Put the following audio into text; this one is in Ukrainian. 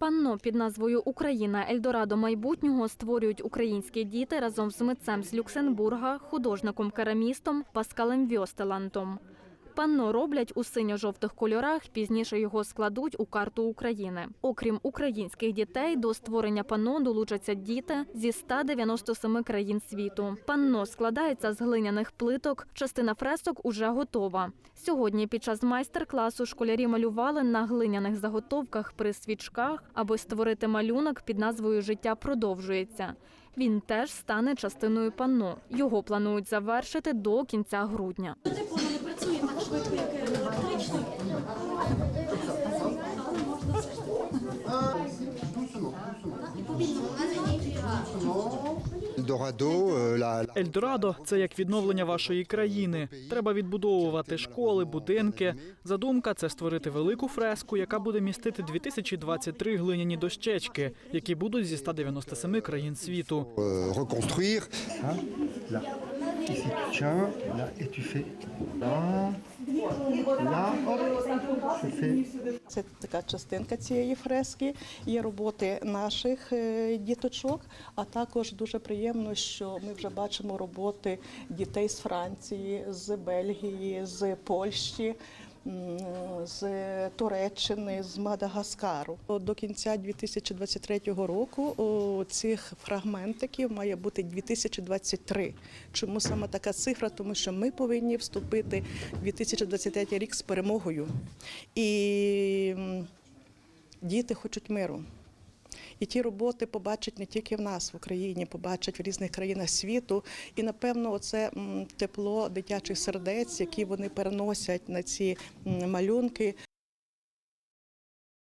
Панно під назвою Україна Ельдорадо майбутнього створюють українські діти разом з митцем з Люксембурга, художником-керамістом Паскалем Вьостелантом. Панно роблять у синьо-жовтих кольорах, пізніше його складуть у карту України. Окрім українських дітей, до створення панно долучаться діти зі 197 країн світу. Панно складається з глиняних плиток, частина фресок уже готова. Сьогодні під час майстер-класу школярі малювали на глиняних заготовках при свічках, аби створити малюнок під назвою Життя продовжується. Він теж стане частиною панно. Його планують завершити до кінця грудня. Працює так швидко, як la, la- Ельдорадо це як відновлення вашої країни. Треба відбудовувати школи, будинки. Задумка це створити велику фреску, яка буде містити 2023 глиняні дощечки, які будуть зі 197 країн світу. Ici, tu tiens, là, et tu fais là, là, hop, tu fais Це така частинка цієї фрески. Є роботи наших е, діточок, а також дуже приємно, що ми вже бачимо роботи дітей з Франції, з Бельгії, з Польщі. З Туреччини, з Мадагаскару до кінця 2023 року цих фрагментиків має бути 2023. Чому саме така цифра? Тому що ми повинні вступити в 2023 рік з перемогою. І діти хочуть миру. І ті роботи побачать не тільки в нас в Україні, побачать в різних країнах світу. І напевно, це тепло дитячих сердець, які вони переносять на ці малюнки,